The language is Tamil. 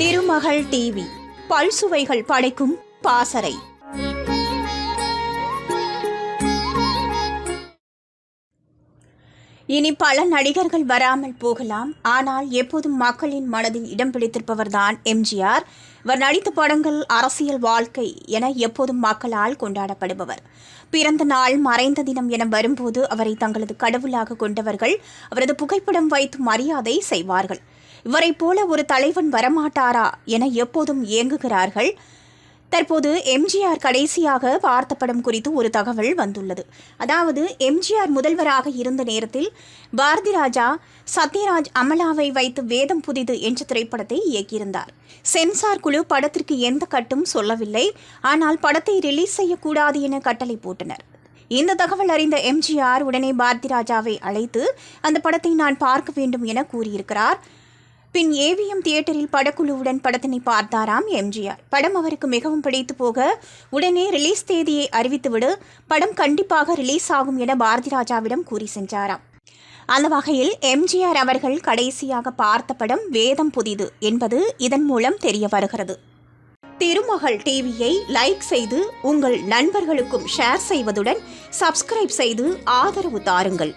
திருமகள் டிவி பல்சுவைகள் படைக்கும் பாசறை. இனி பல நடிகர்கள் வராமல் போகலாம். ஆனால் எப்போதும் மக்களின் மனதில் இடம் பிடித்திருப்பவர்தான் எம்ஜிஆர். இவர் நடித்த படங்கள் அரசியல் வாழ்க்கை என எப்போதும் மக்களால் கொண்டாடப்படுபவர். பிறந்த நாள் மறைந்த தினம் என வரும்போது அவரை தங்களது கடவுளாக கொண்டவர்கள் அவரது புகைப்படம் வைத்து மரியாதை செய்வார்கள். இவரைப் போல ஒரு தலைவன் வரமாட்டாரா என எப்போதும் ஏங்குகிறார்கள். தற்போது எம்ஜிஆர் கடைசியாக பார்த்த படம் குறித்து ஒரு தகவல் வந்துள்ளது. அதாவது எம்ஜிஆர் முதல்வராக இருந்த நேரத்தில் பாரதி ராஜா சத்யராஜ் அமலாவை வைத்து வேதம் புதிது என்ற திரைப்படத்தை இயக்கியிருந்தார். சென்சார் குழு படத்திற்கு எந்த கட்டும் சொல்லவில்லை. ஆனால் படத்தை ரிலீஸ் செய்யக்கூடாது என கட்டளை போட்டனர். இந்த தகவல் அறிந்த எம்ஜிஆர் உடனே பாரதி ராஜாவை அழைத்து அந்த படத்தை நான் பார்க்க வேண்டும் என கூறியிருக்கிறார். பின் ஏவிஎம் தியேட்டரில் படக்குழுவுடன் படத்தினை பார்த்தாராம் எம்ஜிஆர். படம் அவருக்கு மிகவும் பிடித்து போக உடனே ரிலீஸ் தேதியை அறிவித்துவிடு படம் கண்டிப்பாக ரிலீஸ் ஆகும் என பாரதி ராஜாவிடம் கூறி சென்றாராம். அந்த வகையில் எம்ஜிஆர் அவர்கள் கடைசியாக பார்த்த படம் வேதம் புதிது என்பது இதன் மூலம் தெரிய வருகிறது. திருமகள் டிவியை லைக் செய்து உங்கள் நண்பர்களுக்கும் ஷேர் செய்வதுடன் சப்ஸ்கிரைப் செய்து ஆதரவு தாருங்கள்.